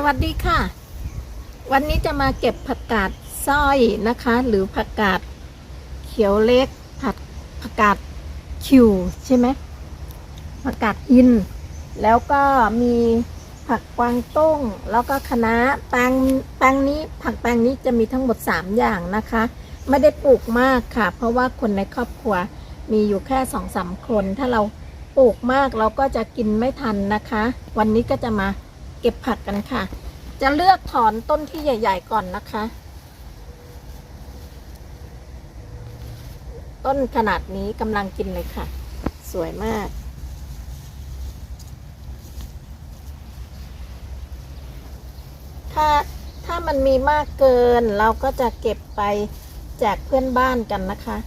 สวัสดีค่ะ วันนี้จะมาเก็บผักกาดสร้อยนะคะ หรือผักกาดเขียวเล็กผักผักกาดคิวใช่ไหมผักกาดอิน แล้วก็มีผักกวางตุ้ง แล้วก็คะน้าแปงแปงนี้ผักแปงนี้จะมีทั้งหมด 3 อย่างนะคะ ไม่ได้ปลูกมากค่ะ เพราะว่าคนในครอบครัวมีอยู่แค่สองสามคน ถ้าเราปลูกมากเราก็จะกินไม่ทันนะคะ วันนี้ก็จะมา เก็บผักกันค่ะ จะเลือกถอนต้นที่ใหญ่ ๆ ก่อนนะคะ ต้นขนาดนี้กำลังกินเลยค่ะ สวยมาก ถ้าถ้ามันมีมากเกินเราก็จะเก็บไปแจกเพื่อนบ้านกันนะคะ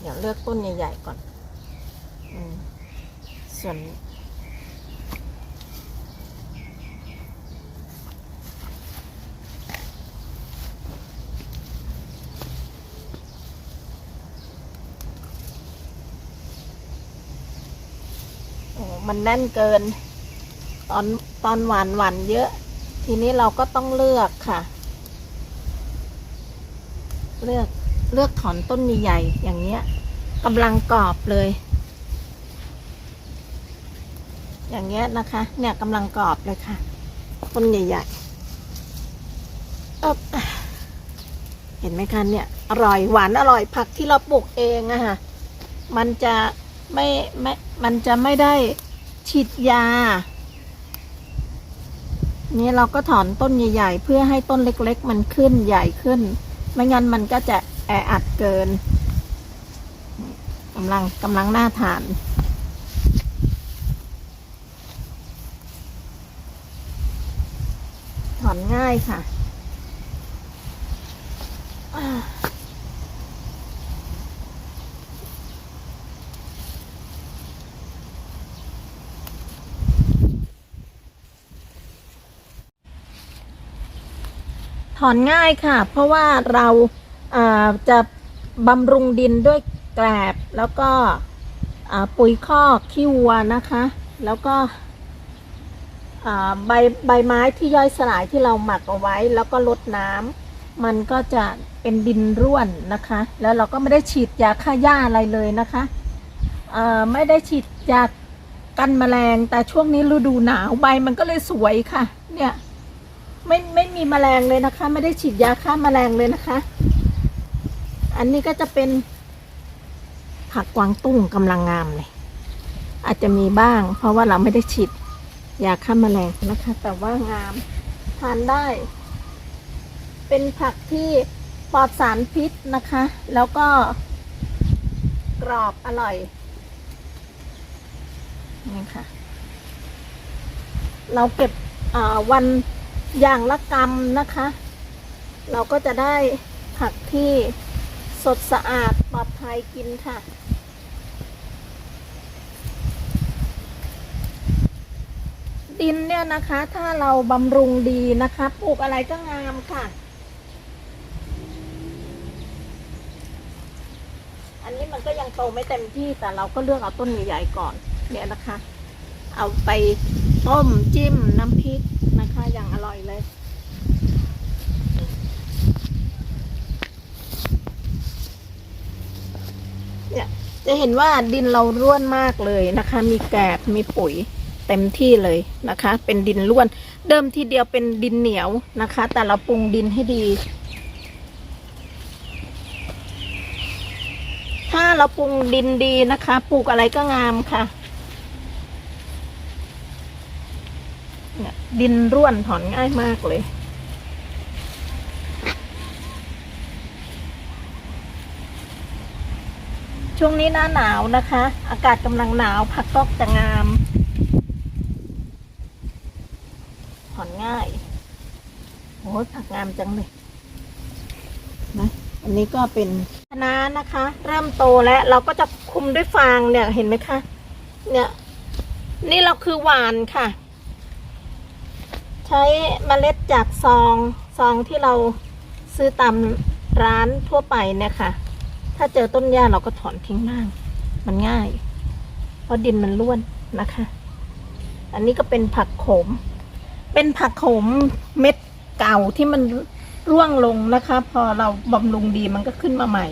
เดี๋ยวเลือกต้นใหญ่ ๆ ก่อนอส่วน มันแน่นเกิน ตอนตอนหวานหวานเยอะ ทีนี้เราก็ต้องเลือกค่ะ เลือกเลือกถอนต้นใหญ่ๆอย่างเงี้ยกำลังกรอบเลย อย่างเงี้ยนะคะ เนี่ยกำลังกรอบเลยค่ะ ต้นใหญ่ๆอ๊อเห็นไหมคะเนี่ย อร่อยหวานอร่อยผักที่เราปลูกเองอะค่ะ มันจะไม่ไม่ มันจะไม่ได้ ฉีดยา นี่เราก็ถอนต้นใหญ่ ๆ เพื่อให้ต้นเล็ก ๆ มันขึ้นใหญ่ขึ้น ไม่งั้นมันก็จะแออัดเกินกำลังกำลังหน่าทานถอนง่ายค่ะ ถอนง่ายค่ะ เพราะว่าเราาจะบำรุงดินด้วยแกลบแล้วก็ปุ๋ยคอกขี้วัวนะคะ แล้วก็ใบใบไม้ที่ย่อยสลายที่เราหมักเอาไว้ แล้วก็ลดน้ำมันก็จะเป็นดินร่วนนะคะ แล้วเราก็ไม่ได้ฉีดยาฆ่าหญ้าอะไรเลยนะคะไม่ได้ฉีดยากันแมลงแต่ช่วงนี้ฤดูหนาวใบมันก็เลยสวยค่ะ เนี่ย ไม่ไม่มีแมลงเลยนะคะ ไม่ได้ฉีดยาฆ่าแมลงเลยนะคะ อันนี้ก็จะเป็น ผักกวางตุ้งกำลังงามเลยอาจจะมีบ้าง เพราะว่าเราไม่ได้ฉีดยาฆ่าแมลงนะคะ แต่ว่างามทานได้ เป็นผักที่ปลอดสารพิษนะคะ แล้วก็กรอบอร่อยนี่ค่ะ เราเก็บวัน อย่างละกรรมนะคะ เราก็จะได้ผักที่สดสะอาดปลอดภัยกินค่ะ ดินเนี่ยนะคะ ถ้าเราบำรุงดีนะคะปลูกอะไรก็งามค่ะ อันนี้มันก็ยังโตไม่เต็มที่แต่เราก็เลือกเอาต้นใหญ่ๆก่อนเนี่ยนะคะ เอาไปต้มจิ้มน้ำพริกนะคะ อย่างอร่อยเลยเนี่ยจะเห็นว่าดินเราร่วนมากเลยนะคะ มีแกบมีปุ๋ยเต็มที่เลยนะคะ เป็นดินร่วน เดิมทีเดียวเป็นดินเหนียวนะคะ แต่เราปรุงดินให้ดี ถ้าเราปรุงดินดีนะคะ ปลูกอะไรก็งามค่ะ เนี่ย ดินร่วนถอนง่ายมากเลย ช่วงนี้หน้าหนาวนะคะ อากาศกำลังหนาวผักก็จะงาม ถอนง่ายโอ้ผักงามจังเลยนะอันนี้ก็เป็นคะน้านะคะ เริ่มโตแล้วเราก็จะคุมด้วยฟางเนี่ยเห็นไหมคะ เนี่ย นี่เราคือหวานค่ะ ใช้เมล็ดจากซองซองที่เราซื้อตามร้านทั่วไปเนี่ยค่ะ ถ้าเจอต้นหญ้าเราก็ถอนทิ้งบ้าง มันง่าย เพราะดินมันร่วนนะคะ อันนี้ก็เป็นผักโขม เป็นผักโขมเม็ดเก่าที่มันร่วงลงนะคะ พอเราบำรุงดีมันก็ขึ้นมาใหม่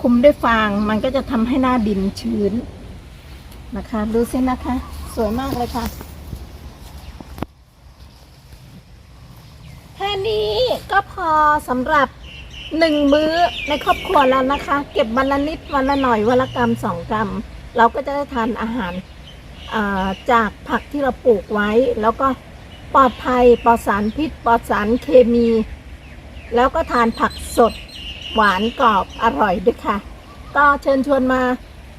คุมด้วยฟางมันก็จะทำให้หน้าดินชื้น นะคะ ดูสินะคะ สวยมากเลยค่ะแค่นี้ก็พอสำหรับหนึ่งมื้อในครอบครัวแล้วนะคะ เก็บวันละนิดวันละหน่อยวันละกรัมสองกรัม เราก็จะได้ทานอาหาราจากผักที่เราปลูกไว้ แล้วก็ปลอดภัยปลอดสารพิษปลอดสารเคมี แล้วก็ทานผักสดหวานกรอบอร่อยด้วยค่ะ ก็เชิญชวนมา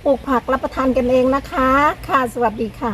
ปลูกผักรับประทานกันเองนะคะ ค่ะ สวัสดีค่ะ